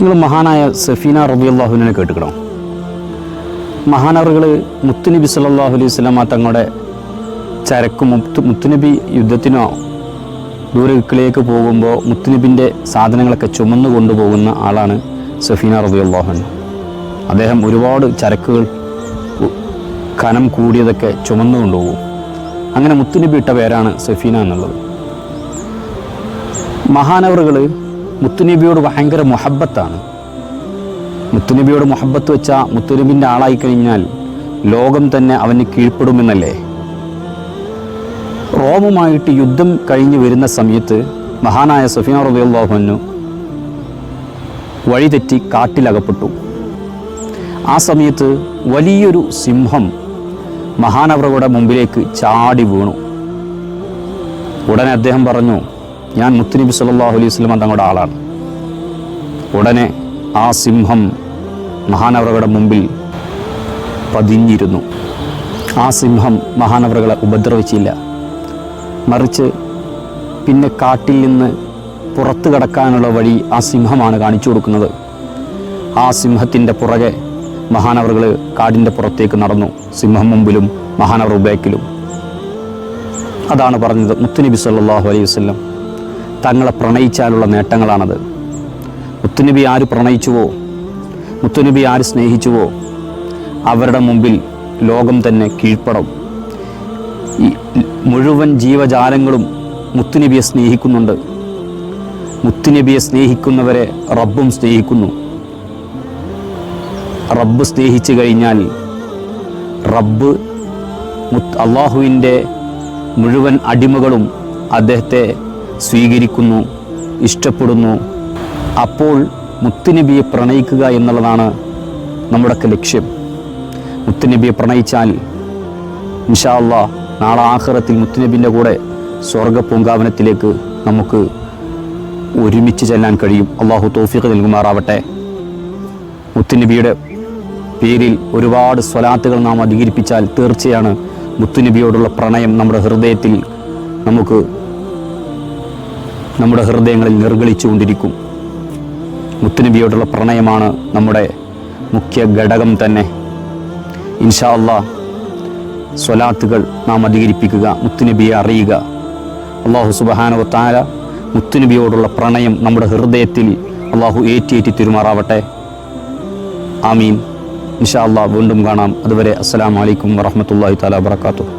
നിങ്ങൾ മഹാനായ സഫീന റബി അള്ളാഹുവിനെ കേട്ടുക്കണോ? മഹാനവറുകൾ മുത്തുനബി സല്ലല്ലാഹു അലൈഹി സ്വലാമ തങ്ങളുടെ ചരക്ക് മുത്തു മുത്തുനബി യുദ്ധത്തിനോ ദൂരക്കിലേക്ക് പോകുമ്പോൾ മുത്തുനബിന്റെ സാധനങ്ങളൊക്കെ ചുമന്നു കൊണ്ടുപോകുന്ന ആളാണ് സഫീന റബി അള്ളാഹുൻ അദ്ദേഹം ഒരുപാട് ചരക്കുകൾ കനം കൂടിയതൊക്കെ ചുമന്നു കൊണ്ടുപോകും. അങ്ങനെ മുത്തുനബി ഇട്ട പേരാണ് സഫീന എന്നുള്ളത്. മഹാനവറുകൾ മുത്തുനബിയോട് ഭയങ്കര മുഹബത്താണ്. മുത്തുനബിയോട് മുഹബത്ത് വെച്ച മുത്തുനബിന്റെ ആളായി കഴിഞ്ഞാൽ ലോകം തന്നെ അവന് കീഴ്പ്പെടുമെന്നല്ലേ? റോമുമായിട്ട് യുദ്ധം കഴിഞ്ഞ് വരുന്ന സമയത്ത് മഹാനായ സഫീന റബിയുള്ളാഹുനു വഴിതെറ്റി കാട്ടിലകപ്പെട്ടു. ആ സമയത്ത് വലിയൊരു സിംഹം മഹാനവറുടെ മുമ്പിലേക്ക് ചാടി വീണു. ഉടനെ അദ്ദേഹം പറഞ്ഞു ഞാൻ മുത്തുനബി സല്ലല്ലാഹു അലൈഹി വസല്ലം തങ്ങളുടെ ആളാണ്. ഉടനെ ആ സിംഹം മഹാനവറുകളുടെ മുമ്പിൽ പതിഞ്ഞിരുന്നു. ആ സിംഹം മഹാനവറുകളെ ഉപദ്രവിച്ചില്ല. മറിച്ച് പിന്നെ കാട്ടിൽ നിന്ന് പുറത്തു കടക്കാനുള്ള വഴി ആ സിംഹമാണ് കാണിച്ചു കൊടുക്കുന്നത്. ആ സിംഹത്തിന്റെ പുറകെ മഹാനവറുകൾ കാടിന്റെ പുറത്തേക്ക് നടന്നു. സിംഹം മുമ്പിലും മഹാനവർ ബാക്കിലും. അതാണ് പറഞ്ഞത് മുത്തുനബി സല്ലല്ലാഹു അലൈഹി വസല്ലം. തങ്ങളെ പ്രണയിച്ചാലുള്ള നേട്ടങ്ങളാണത്. മുത്തുനബി ആര് പ്രണയിച്ചുവോ? മുത്തുനബി ആര് സ്നേഹിച്ചുവോ? അവരുടെ മുമ്പിൽ ലോകം തന്നെ കീഴ്പ്പടും ഈ മുഴുവൻ ജീവജാലങ്ങളും മുത്തുനബിയെ സ്നേഹിക്കുന്നുണ്ട്. മുത്തുനബിയെ സ്നേഹിക്കുന്നവരെ റബ്ബും സ്നേഹിക്കുന്നു. റബ്ബ് സ്നേഹിച്ചു കഴിഞ്ഞാൽ റബ്ബ് മുത്ത് അള്ളാഹുവിന്റെ മുഴുവൻ അടിമകളും അദ്ദേഹത്തെ സ്വീകരിക്കുന്നു ഇഷ്ടപ്പെടുന്നു. അപ്പോൾ മുത്തുനബിയെ പ്രണയിക്കുക എന്നുള്ളതാണ് നമ്മുടെയൊക്കെ ലക്ഷ്യം. മുത്തുനബിയെ പ്രണയിച്ചാൽ ഇൻഷാ നാളെ ആഹ്റത്തിൽ മുത്തുനബിന്റെ കൂടെ സ്വർഗ പൂങ്കാവനത്തിലേക്ക് നമുക്ക് ഒരുമിച്ച് ചെല്ലാൻ കഴിയും. അള്ളാഹു തോഫിക്ക് നൽകുമാറാവട്ടെ. മുത്തുനബിയുടെ പേരിൽ ഒരുപാട് സ്വലാത്തുകൾ നാം അധികരിപ്പിച്ചാൽ തീർച്ചയാണ് മുത്തുനബിയോടുള്ള പ്രണയം നമ്മുടെ ഹൃദയത്തിൽ നമുക്ക് നമ്മുടെ ഹൃദയങ്ങളിൽ നിർഗളിച്ചുകൊണ്ടിരിക്കും. മുത്തുനബിയോടുള്ള പ്രണയമാണ് നമ്മുടെ മുഖ്യ ഘടകം തന്നെ. ഇൻഷാ അള്ളാ സ്വലാത്തുകൾ നാം അധികരിപ്പിക്കുക മുത്തുനബിയെ അറിയുക. അള്ളാഹു സുബഹാനോ താര മുത്തുനബിയോടുള്ള പ്രണയം നമ്മുടെ ഹൃദയത്തിൽ അള്ളാഹു ഏറ്റിയേറ്റി തിരുമാറാവട്ടെ. ആമീൻ. ഇൻഷാ അള്ളാഹ് വീണ്ടും കാണാം. അതുവരെ അസ്സലാമു അലൈക്കും വറഹ്മത്തുള്ളാഹി തആല വബറകാതുഹു.